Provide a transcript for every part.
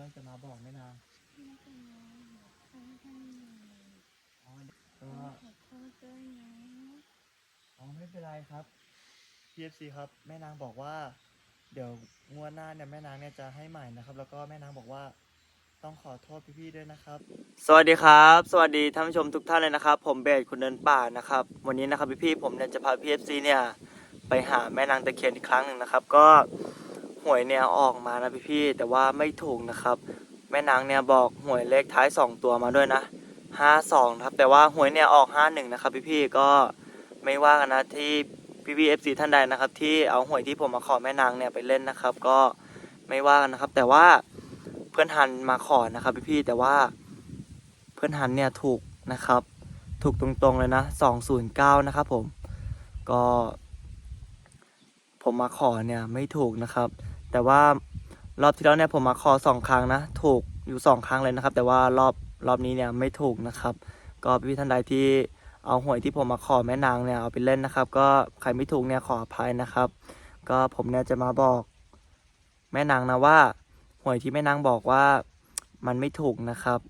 รื่องจะมาบอกแม่นางไม่เป็นไรครั้งที่หนึ่งอ๋อก็ขอโทษด้วยนะอ๋อไม่เป็นไรครับ PFC ครับ แม่นางบอกว่า เดี๋ยวงวดหน้าเนี่ยแม่นางเนี่ยจะให้ใหม่นะครับ แล้วก็แม่นางบอกว่าต้องขอโทษพี่ๆด้วยนะครับ สวัสดีครับ สวัสดีท่านผู้ชมทุกท่านเลยนะครับ ผมเบสคุณเดินป่านะครับ วันนี้นะครับพี่ๆผมเนี่ยจะพา PFC เนี่ยไปหาแม่นางตะเคียนอีกครั้งหนึ่งนะครับ ก็ หวยเนี่ยออกมานะพี่ๆแต่ว่าไม่ถูกนะครับ แม่นางเนี่ยบอกหวยเลขท้าย 2 ตัวมาด้วยนะ 52ครับแต่ว่าหวยเนี่ยออก 51 นะครับ พี่ๆก็ไม่ว่ากันนะที่พี่พี่เอฟซีท่านใดนะครับ ที่เอาหวยที่ผมมาขอแม่นางเนี่ยไปเล่นนะครับ ก็ไม่ว่ากันนะครับ แต่ว่าเพื่อนฮันมาขอนะครับ พี่ๆแต่ว่าเพื่อนฮันเนี่ยถูกนะครับ ถูกตรงๆเลยนะ209นะครับผมก็ผมมาขอเนี่ยไม่ถูกนะครับ แต่ว่ารอบที่แล้วเนี่ยผมมาขอสองครั้งนะ ถูกอยู่สองครั้งเลยนะครับ แต่ว่ารอบรอบนี้เนี่ยไม่ถูกนะครับ ก็พี่ท่านใดที่เอาหวยที่ผมมาขอแม่นางเนี่ยเอาไปเล่นนะครับ ก็ใครไม่ถูกเนี่ยขออภัยนะครับ ก็ผมเนี่ยจะมาบอกแม่นางนะว่าหวยที่แม่นางบอกว่ามันไม่ถูกนะครับ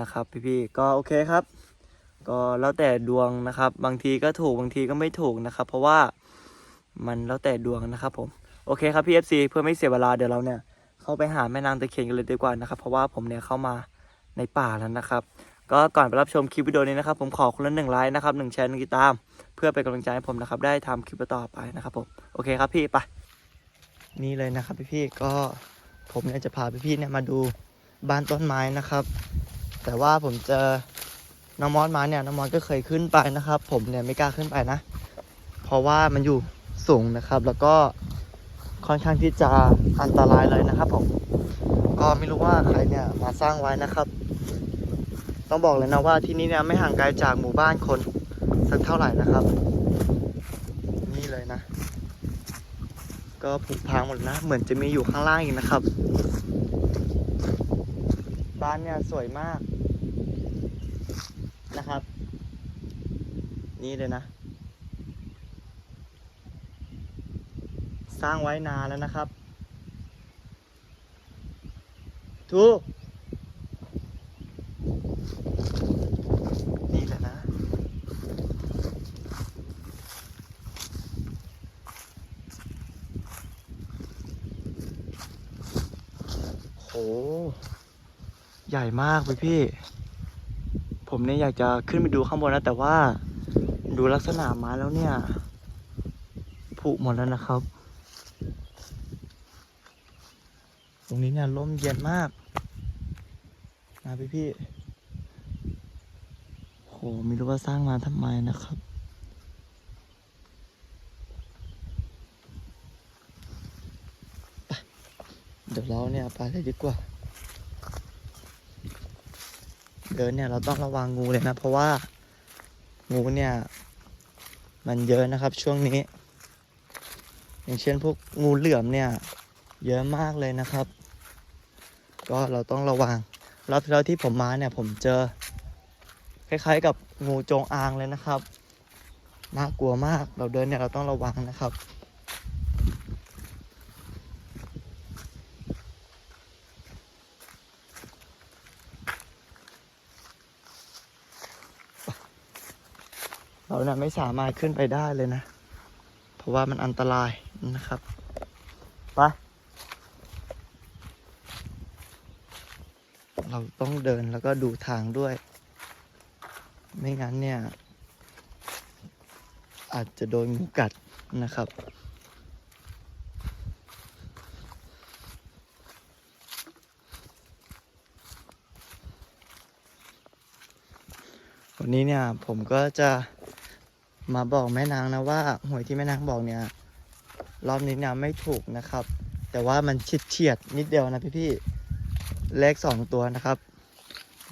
นะครับ พี่ๆก็โอเคครับ ก็แล้วแต่ดวงนะครับ บางทีก็ถูกบางทีก็ไม่ถูกนะครับ เพราะว่ามันแล้วแต่ดวงนะครับผม โอเคครับพี่ FC เพื่อไม่เสียเวลาเดี๋ยวเราเนี่ยเข้าไปหาแม่นางตะเคียนกันเลยดีกว่านะครับเพราะว่าผมเนี่ยเข้ามาในป่าแล้วนะครับ ก็ก่อนไปรับชมคลิปวิดีโอนี้นะครับ ผมขอคนละหนึ่งไลค์นะครับหนึ่งแชร์หนึ่งติดตาม เพื่อเป็นกำลังใจให้ผมนะครับ ได้ทำคลิปต่อไปนะครับผมโอเคครับพี่ไปนี่เลยนะครับพี่ๆก็ผมเนี่ยจะพาพี่ๆเนี่ยมาดูบ้านต้นไม้นะครับ แต่ว่าผมเจอน้องมอสมาเนี่ยน้องมอสก็เคยขึ้นไปนะครับ ผมเนี่ยไม่กล้าขึ้นไปนะ เพราะว่ามันอยู่สูงนะครับ แล้วก็ ค่อนข้างที่จะอันตรายเลยนะครับผมก็ไม่รู้ว่าใครเนี่ยมาสร้างไว้นะครับ ต้องบอกเลยนะว่าที่นี่เนี่ยไม่ห่างไกลจากหมู่บ้านคนสักเท่าไหร่นะครับ นี่เลยนะ ก็ผุพังหมดนะ เหมือนจะมีอยู่ข้างล่างอีกนะครับ บ้านเนี่ยสวยมากนะครับ นี่เลยนะ สร้างไว้นานแล้วนะครับทุกนี่แหละนะ โห ใหญ่มากเลยพี่ ผมเนี่ยอยากจะขึ้นไปดูข้างบนนะ แต่ว่าดูลักษณะม้แล้วเนี่ยผุหมดแล้วนะครับ ตรงนี้เนี่ยร่มเย็นมากนะพี่พี่โหไม่รู้ว่าสร้างมาทำไมนะครับไปเดี๋ยวเราเนี่ยไปเลยดีกว่า เดินเนี่ยเราต้องระวังงูเลยนะ เพราะว่างูเนี่ย มันเยอะนะครับช่วงนี้ อย่างเช่นพวกงูเหลือมเนี่ย เยอะมากเลยนะครับ ก็เราต้องระวังรอบที่แล้วที่ผมมาเนี่ยผมเจอ คล้ายๆ กับงูจงอางเลยนะครับ น่ากลัวมากเราเดินเนี่ยเราต้องระวังนะครับ เราเนี่ยไม่สามารถขึ้นไปได้เลยนะ เพราะว่ามันอันตรายนะครับไป เราต้องเดินแล้วก็ดูทางด้วย ไม่งั้นเนี่ย อาจจะโดนงูกัดนะครับวันนี้เนี่ยผมก็จะมาบอกแม่นางนะว่าหวยที่แม่นางบอกเนี่ยรอบนี้เนี่ยไม่ถูกนะครับ แต่ว่ามันเฉียดเฉียดนิดเดียวนะพี่ๆ เลขสองตัวนะครับ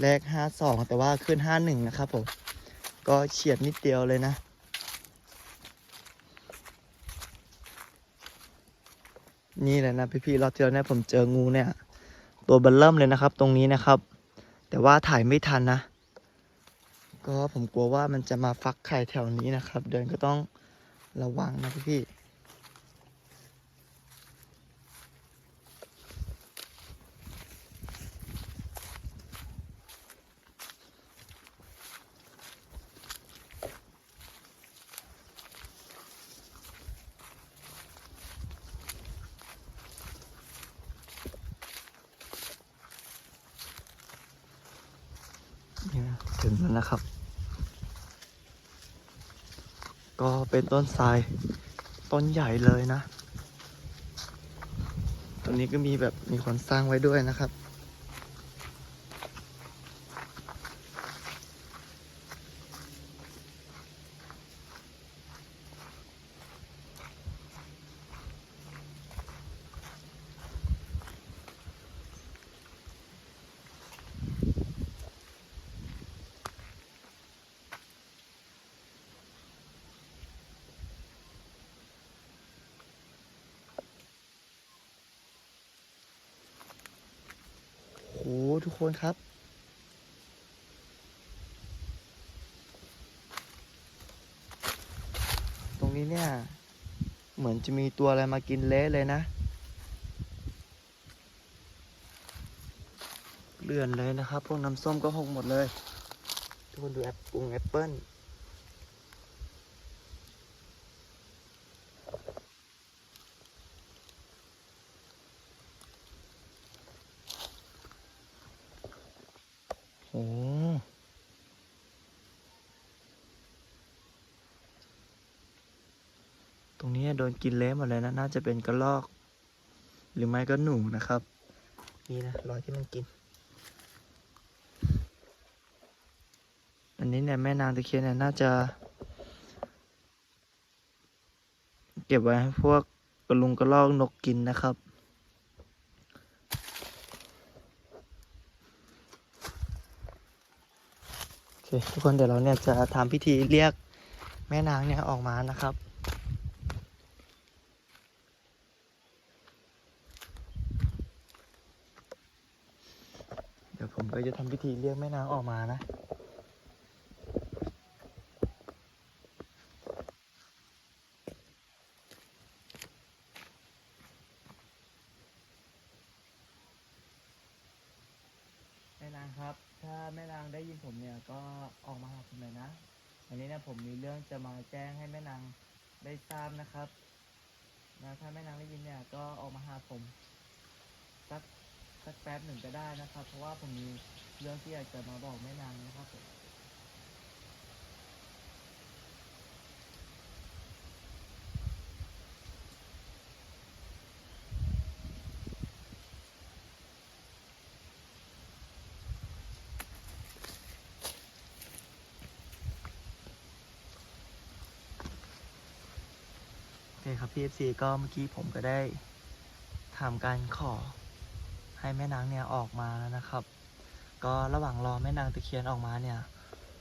เลขห้าสองแต่ว่าขึ้นห้าหนึ่งนะครับผมก็เฉียดนิดเดียวเลยนะ นี่เลยนะพี่ๆรอบที่แล้วเนี่ยผมเจองูเนี่ย ตัวเบันเริ่มเลยนะครับ ตรงนี้นะครับ แต่ว่าถ่ายไม่ทันนะ ก็ผมกลัวว่ามันจะมาฟักไข่แถวนี้นะครับ เดินก็ต้องระวังนะพี่พี่ ถึงแล้วนะครับ ก็เป็นต้นทรายต้นใหญ่เลยนะ ตรงนี้ก็มีแบบมีคนสร้างไว้ด้วยนะครับ โห ทุกคนครับ ตรงนี้เนี่ย เหมือนจะมีตัวอะไรมากินเละเลยนะ เลื่อนเลยนะครับ พวกน้ำส้มก็หกหมดเลย ทุกคนดูแอปปุงแอปเปิ้ลโอ้ตรง นี้โดนกินเละหมดเลยนะ น่าจะเป็นกระรอก หรือไม่ก็หนูนะครับ นี่นะรอยที่มันกิน อันนี้เนี่ยแม่นางตะเคียนเนี่ยน่าจะ เก็บไว้ให้พวกกระลุงกระรอกนกกินนะครับโอเคทุกคนเดี๋ยวเราเนี่ยจะทำพิธีเรียกแม่นางเนี่ยออกมานะครับ เดี๋ยวผมก็จะทำ พิธีเรียกแม่นางออกมานะ แม่นางครับ ถ้าแม่นางได้ยินผมเนี่ยก็ออกมาหาผมเลยนะอันนี้เนี่ยผมมีเรื่องจะมาแจ้งให้แม่นางได้ทราบนะครับนะถ้าแม่นางได้ยินเนี่ยก็ออกมาหาผมสัก สักแป๊บหนึ่งก็ได้นะครับ เพราะว่าผมมีเรื่องที่อยากจะมาบอกแม่นางนะครับผมโอเคครับพี่เอฟซีก็เมื่อกี้ผมก็ได้ทำการขอ ให้แม่นางเนี่ยออกมาแล้วนะครับ ก็ระหว่างรอแม่นางตะเคียนออกมาเนี่ย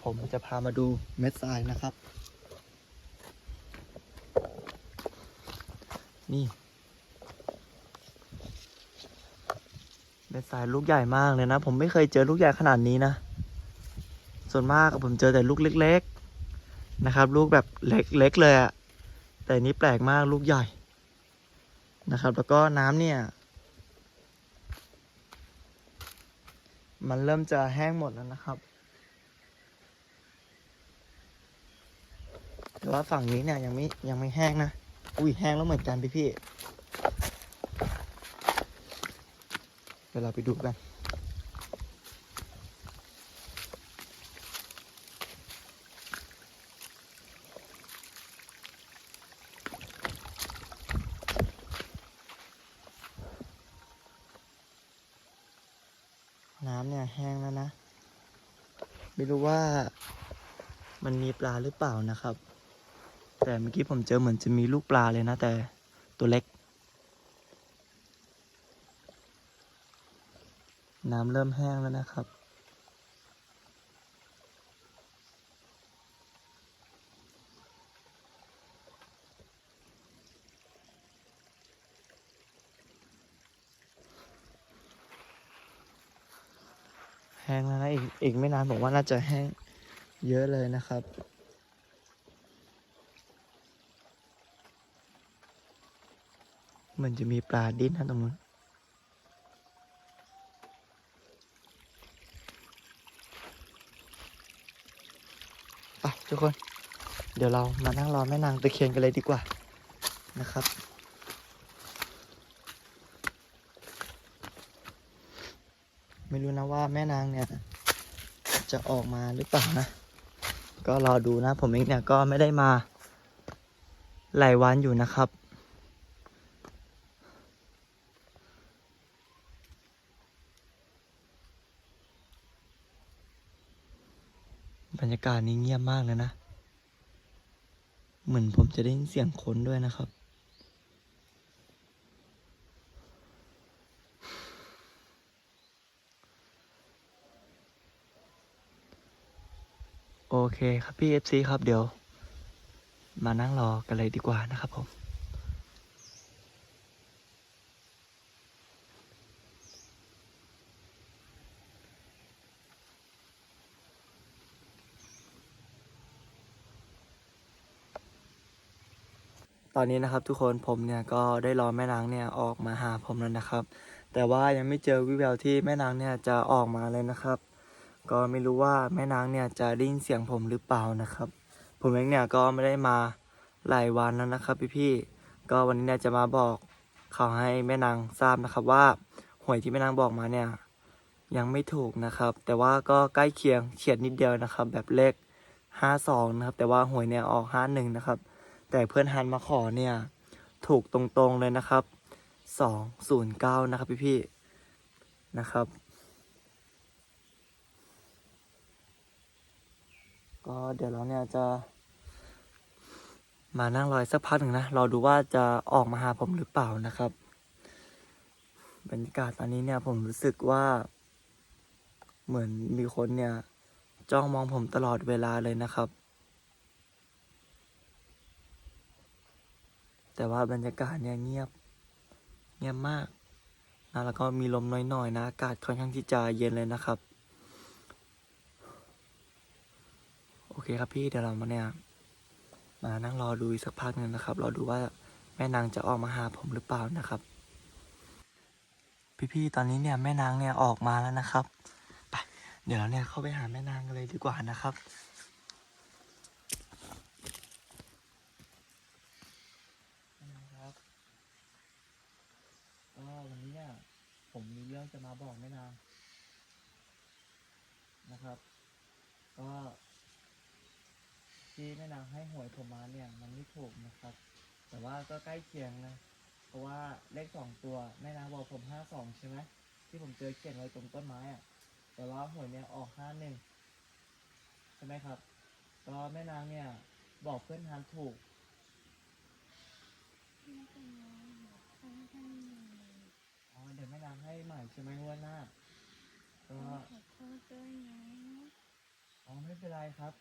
ผมจะพามาดูเม็ดทรายนะครับ นี่เม็ดทรายลูกใหญ่มากเลยนะ ผมไม่เคยเจอลูกใหญ่ขนาดนี้นะ ส่วนมากผมเจอแต่ลูกเล็ก ๆนะครับ ลูกแบบเล็กๆเลยอะแต่นนี้แปลกมากลูกใหญ่นะครับ แล้วก็น้ำเนี่ย มันเริ่มจะแห้งหมดแล้วนะครับแต่ว่าฝั่งนี้เนี่ยยังไม่ยังไม่แห้งนะ อุ้ยแห้งแล้วเหมือนกันพี่พี่เดี๋ยวเราไปดูกันำเนี่ยแห้งแล้วนะ ไม่รู้ว่ามันมีปลา หรือเปล่านะครับ แต่เมื่อกี้ผมเจอเหมือนจะมีลูกปลาเลยนะ แต่ตัวเล็ก น้ำเริ่มแห้งแล้วนะครับแห้งแล้วนะอีกอีกไม่นานผมว่าน่าจะแห้งเยอะเลยนะครับ เห มือนจะมีปลาดิ้นนะตรงนู้นไปทุกคน เดี๋ยวเรามานั่งรอแม่นางตะเคียนกันเลยดีกว่านะครับ ไม่รู้นะว่าแม่นางเนี่ย จะออกมาหรือเปล่านะ ก็รอดูนะ ผมเองเนี่ยก็ไม่ได้มาหลายวันอยู่นะครับรรยากาศนี้เงียบ มากเลยนะ เหมือนผมจะได้ยินเสียงคนด้วยนะครับ โอเคครับพี่ FC ครับเดี๋ยว มานั่งรอกันเลยดีกว่านะครับผม ตอนนี้นะครับทุกคนผมเนี่ยก็ได้รอแม่นางเนี่ยออกมาหาผมแล้วนะครับ แต่ว่ายังไม่เจอวิแววที่แม่นางเนี่ยจะออกมาเลยนะครับ ก็ไม่รู้ว่าแม่นางเนี่ยจะได้ยินเสียงผมหรือเปล่านะครับ ผมเองเนี่ยก็ไม่ได้มาหลายวันแล้วนะครับพี่ๆก็วันนี้เนี่ยจะมาบอกข่าวให้แม่นางทราบนะครับว่าหวยที่แม่นางบอกมาเนี่ยยังไม่ถูกนะครับ แต่ว่าก็ใกล้เคียงเฉียดนิดเดียวนะครับ แบบเลข 52 นะครับ แต่ว่าหวยเนี่ยออก 51 นะครับ แต่เพื่อนฮันมาขอเนี่ย ถูกตรงๆเลยนะครับ209นะครับพี่ๆนะครับ ก็เดี๋ยวเราเนี่ยจะ มานั่งรออีกสักพักหนึ่งนะ รอดูว่าจะออกมาหาผมหรือเปล่านะครับ บรรยากาศตอนนี้เนี่ยผมรู้สึกว่า เหมือนมีคนเนี่ย จ้องมองผมตลอดเวลาเลยนะครับ แต่ว่าบรรยากาศเนี่ยเงียบ เงียบมากนะแล้วก็มีลมน้อยๆนะ อากาศค่อนข้างที่จะเย็นเลยนะครับ โอเคครับพี่เดี๋ยวเรามาเนี่ย มานั่งรอดูสักพักหนึ่งนะครับรอดูว่าแม่นางจะออกมาหาผมหรือเปล่านะครับ พี่ๆตอนนี้เนี่ยแม่นางเนี่ยออกมาแล้วนะครับไปเดี๋ยวเราเนี่ยเข้าไปหาแม่นางกันเลยดีกว่านะครับ แม่นางครับก็ วันนี้เนี่ยผมมีเรื่องจะมาบอกแม่นางนะครับ ก็ที่แม่นางให้หวยผมมาเนี่ย มันไม่ถูกนะครับ แต่ว่าก็ใกล้เคียงนะเพราะว่าเลขสองตัวแม่นางบอกผมห้าสองใช่ไหมที่ผมเจอเขียนไว้ตรงต้นไม้อะแต่ว่าหวยเนี่ยออกห้าหนึ่งใช่ไหมครับ ก็แม่นางเนี่ย บอกเพื่อนทานถูก ช่ไหมงวดหน้าก็ขอโทษด้วยนะอ๋อไม่เป็นไรครับ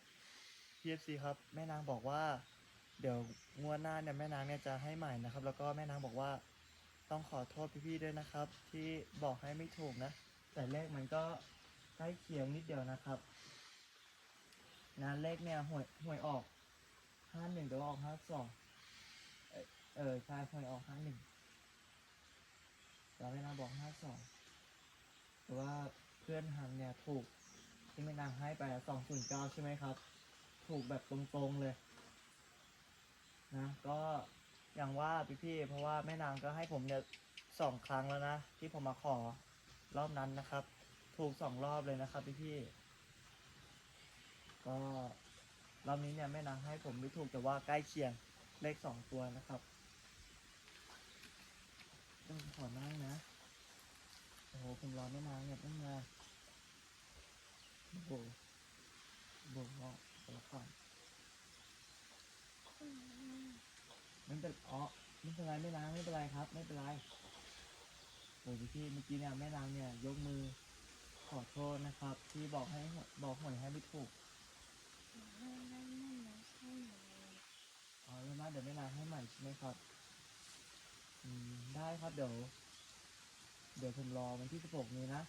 PFC ครับแม่นางบอกว่า เดี๋ยวงวดหน้าเนี่ยแม่นางเนี่ยจะให้ใหม่นะครับ แล้วก็แม่นางบอกว่า ต้องขอโทษพี่ๆด้วยนะครับ ที่บอกให้ไม่ถูกนะ แต่เลขมันก็ใกล้เคียงนิดเดียวนะครับงานเลขเนี่ยหวยหวยออกห้าหนึ่งแต่ว่าออกห้าสองเออใช่หวยออกห้าหนึ่งแต่แม่นางบอกห้าสอง แต่ว่าเพื่อนฮันเนี่ยถูกที่แม่นางให้ไปสองศูนย์เก้าใช่ไหมครับ ถูกแบบตรงๆเลยนะก็อย่างว่าพี่ๆเพราะว่าแม่นางก็ให้ผมเนี่ยสองครั้งแล้วนะ ที่ผมมาขอรอบนั้นนะครับ ถูกสองรอบเลยนะครับพี่ๆก็รอบนี้เนี่ยแม่นางให้ผมไม่ถูกแต่ว่าใกล้เคียงเลขสองตัวนะครับต้องขอนั่งนะ โอ้โหผมรอแม่นางเนี่ยตั้งนาโอ้โหโบกว่าแต่ละฝั่งคุณแม่ไม่เป็นอ๋อไม่เป็นไรแม่นางไม่เป็นไรครับ ไม่เป็นไรโอ้ยพี่เมื่อกี้เนี่ยแม่นางเนี่ย ยกมือ ขอโทษนะครับ ที่บอกให้บอกหวยให้ไม่ถูกขอให้ได้เงินแล้วใช่ไหมอ๋อแล้วนะเดี๋ยวแม่นางให้ใหม่ใช่ไหมครับ อืมได้ครับเดี๋ยว เดี๋ยวผมรอวันที่สิบหกนี้นะ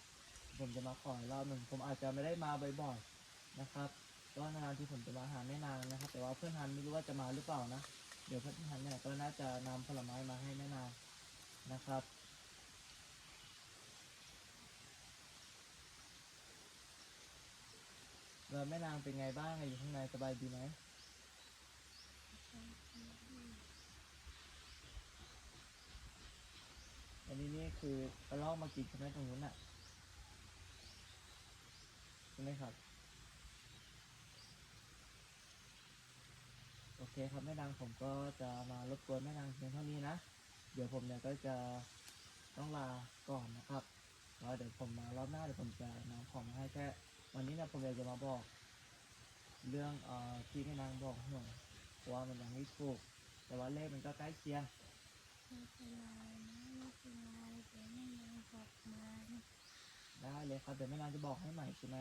ผมจะมาขออีกรอบหนึ่งผมอาจจะไม่ได้มาบ่อยๆนะครับก็นานที่ผมจะมาหาแม่นางนะครับ แต่ว่าเพื่อนฮันไม่รู้ว่าจะมาหรือเปล่านะ เดี๋ยวเพื่อนฮันเนี่ยก็น่าจะนำผลไม้มาให้แม่นางนะครับแล้วแม่นางเป็นไงบ้างอยู่ข้างในสบายดีไหม อันนี้นี่คือกระลอกมากินใช่ไหมตรงนู้นอะใช่ไหมครับ โอเคครับแม่นางผมก็จะมารบกวนแม่นางเพียงเท่านี้นะ เดี๋ยวผมเนี่ยก็จะต้องลาก่อนนะครับแล้วเดี๋ยวผมมารอบหน้าเดี๋ยวผมจะนำของมาให้แค่วันนี้นะผมอยาจะมาบอก เรื่องเอ่อที่แม่นางบอกหน่อยว่ามันยังไม่ถูก แต่ว่าเลขมันก็ใกล้เคียง ไม่เป็นไร เลยครับ เดี๋ยวแม่นางจะบอกให้ใหม่ใช่ไหม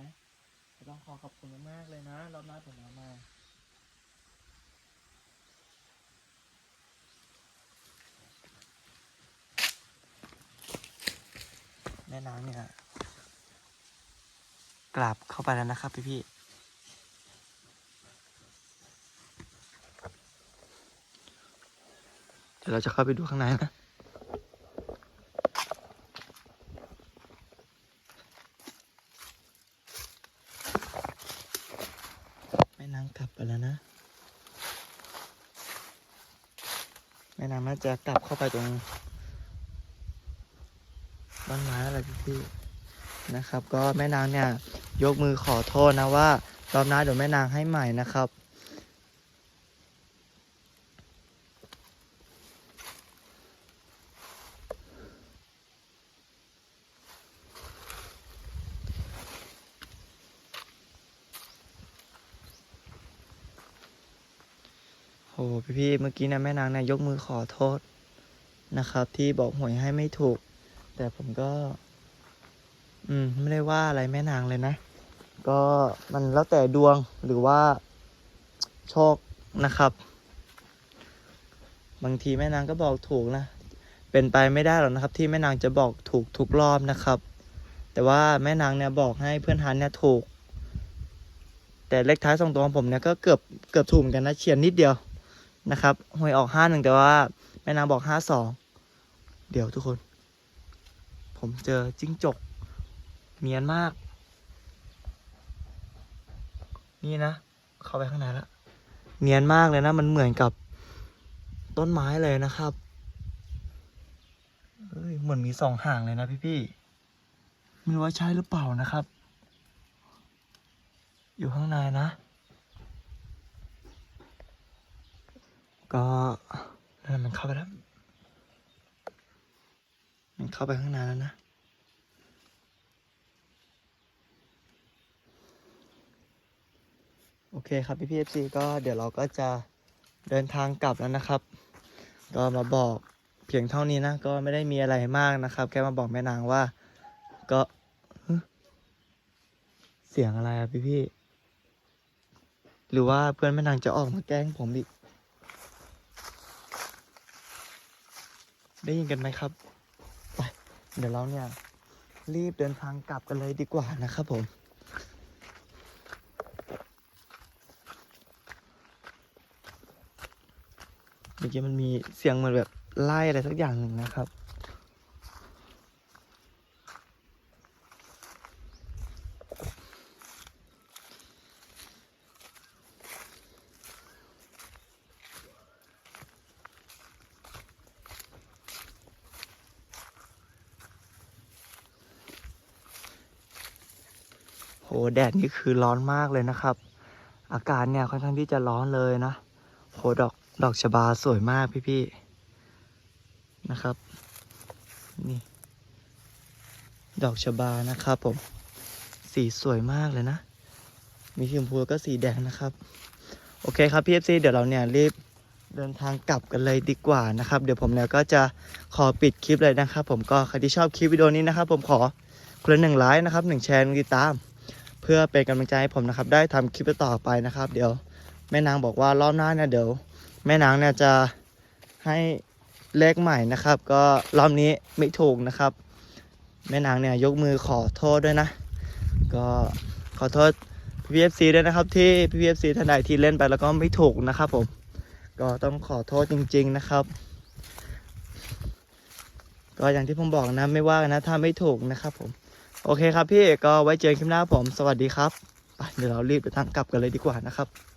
ก็ต้องขอขอบคุณมากๆเลยนะ รอบหน้าผมมาใหม่แม่นางเนี่ยกลับเข้าไปแล้วนะครับพี่พี่เดี๋ยวเราจะเข้าไปดูข้างในนะ ม่นางกลับไปแล้วนะแม่นางน่าจะกลับเข้าไปตรงบ้านไม้อะไรพี่ๆนะครับ ก็แม่นางเนี่ยยกมือขอโทษนะว่ารอบหน้าเดี๋ยวแม่นางให้ใหม่นะครับ โอ้ พี่เมื่อกี้นะแม่นางนี่ยยกมือขอโทษนะครับ ที่บอกหวยให้ไม่ถูก แต่ผมก็ อืม ไม่ได้ว่าอะไรแม่นางเลยนะ ก็มันแล้วแต่ดวงหรือว่าโชคนะครับ บางทีแม่นางก็บอกถูกนะ เป็นไปไม่ได้หรอกนะครับ ที่แม่นางจะบอกถูกทุกรอบนะครับ แต่ว่าแม่นางเนี่ยบอกให้เพื่อนฮันเนี่ยถูก แต่เลขท้ายสองตัวของผมเนี่ยก็เกือบเกือบถูกเหมือนกันนะเฉียนนิดเดียว นะครับหวยออกห้าหนึ่งแต่ว่าแม่นางบอกห้าสองเดี๋ยวทุกคน ผมเจอจิ้งจกเนียนมาก นี่นะ เข้าไปข้างในแล้วเนียนมากเลยนะ มันเหมือนกับต้นไม้เลยนะครับเอ้ยเหมือนมีสองห่างเลยนะพี่ๆไม่รู้ว่าใช่หรือเปล่านะครับ อยู่ข้างในนะ ก็นั่นมันเข้าไปแล้ว มันเข้าไปข้างในแล้วนะ โอเคครับพี่พีเอฟซีก็เดี๋ยวเราก็จะเดินทางกลับแล้วนะครับ ก็มาบอกเพียงเท่านี้นะ ก็ไม่ได้มีอะไรมากนะครับ แค่มาบอกแม่นางว่า ก็เสียงอะไรอะพี่พี่ หรือว่าเพื่อนแม่นางจะออกมาแกล้งผมอีก ได้ยินกันไหมครับไปเดี๋ยวเราเนี่ยรีบเดินทางกลับกันเลยดีกว่านะครับผมเมื่อกี้มันมีเสียงเหมือนแบบไล่อะไรสักอย่างหนึ่งนะครับ โหแดดนี่คือร้อนมากเลยนะครับ อากาศเนี่ยค่อนข้างที่จะร้อนเลยนะโหดอกดอกชบาสวยมากพี่ๆนะครับ นี่ ดอกชบานะครับผม สีสวยมากเลยนะ มีชมพูลก็สีแดงนะครับ โอเคครับพี่เอฟซีเดี๋ยวเราเนี่ยรีบเดินทางกลับกันเลยดีกว่านะครับ เดี๋ยวผมเนี่ยก็จะขอปิดคลิปเลยนะครับ ผมก็ใครที่ชอบคลิปวิดีโอนี้นะครับ ผมขอคนละหนึ่งไลค์นะครับหนึ่งแชร์หนึ่งติดตาม เพื่อเป็นกำลังใจให้ผมนะครับ ได้ทำคลิปต่อไปนะครับ เดี๋ยวแม่นางบอกว่ารอบหน้าเนี่ยเดี๋ยว แม่นางเนี่ยจะให้เลขใหม่นะครับ ก็รอบนี้ไม่ถูกนะครับ แม่นางเนี่ยยกมือขอโทษด้วยนะ ก็ขอโทษพีเอฟซีด้วยนะครับ ที่พีเอฟซีท่านใดที่เล่นไปแล้วก็ไม่ถูกนะครับผมก็ต้องขอโทษจริง ๆนะครับ ก็อย่างที่ผมบอกนะไม่ว่ากันนะถ้าไม่ถูกนะครับผม โอเคครับพี่ก็ไว้เจอกันคลิปหน้าผม สวัสดีครับไปเดี๋ยวเรารีบไปทางกลับกันเลยดีกว่านะครับ